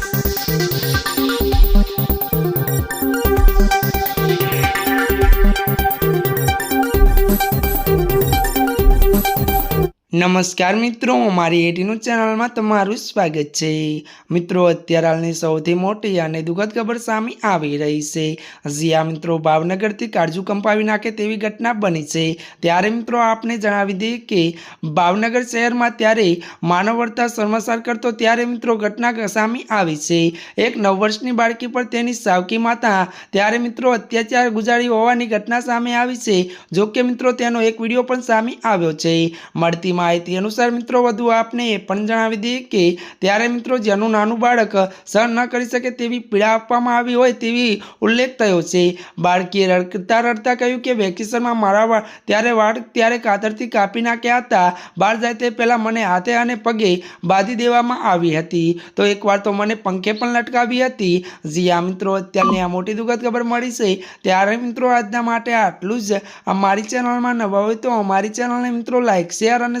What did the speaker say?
Thank નમસ્કાર મિત્રો, મારી એટીનું ચેનલમાં તમારું સ્વાગત છે. મિત્રો, અત્યારે હાલની સૌથી મોટી અને દુઃખદ ખબર સામે આવી રહી છે. જ્યાં મિત્રો, ભાવનગરથી કાળજુ કંપાવી નાખે તેવી ઘટના બની છે. ત્યારે મિત્રો, આપને જણાવી દઈએ કે ભાવનગર શહેરમાં ત્યારે માનવવર્તા શર્મસાર કરતો ત્યારે મિત્રો ઘટના સામે આવી છે. એક નવ વર્ષની બાળકી પર તેની સાવકી માતા ત્યારે મિત્રો અત્યાચાર ગુજારી હોવાની ઘટના સામે આવી છે. જોકે મિત્રો, તેનો એક વીડિયો પણ સામે આવ્યો છે. મળતી માહિતી અનુસાર મિત્રો, વધુ આપને એ પણ જણાવી દઈએ કે ત્યારે મિત્રો જેનું નાનું બાળક સહન ન કરી શકે તેવી પીડા આપવામાં આવી હોય તેવી ઉલ્લેખ થયો છે. બાળકીએ રડતા રડતા કહ્યું કે, વેકેશનમાં મારા ત્યારે વાળ ત્યારે કાતરથી કાપી નાખ્યા હતા. બહાર જાય તે પહેલાં મને હાથે અને પગે બાંધી દેવામાં આવી હતી. તો એકવાર તો મને પંખે પણ લટકાવી હતી. જી આ મિત્રો, અત્યારની આ મોટી દુઃખદ ખબર મળી છે. ત્યારે મિત્રો, આજના માટે આટલું જ. અમારી ચેનલમાં નવા હોય તો અમારી ચેનલને મિત્રો, લાઈક, શેર અને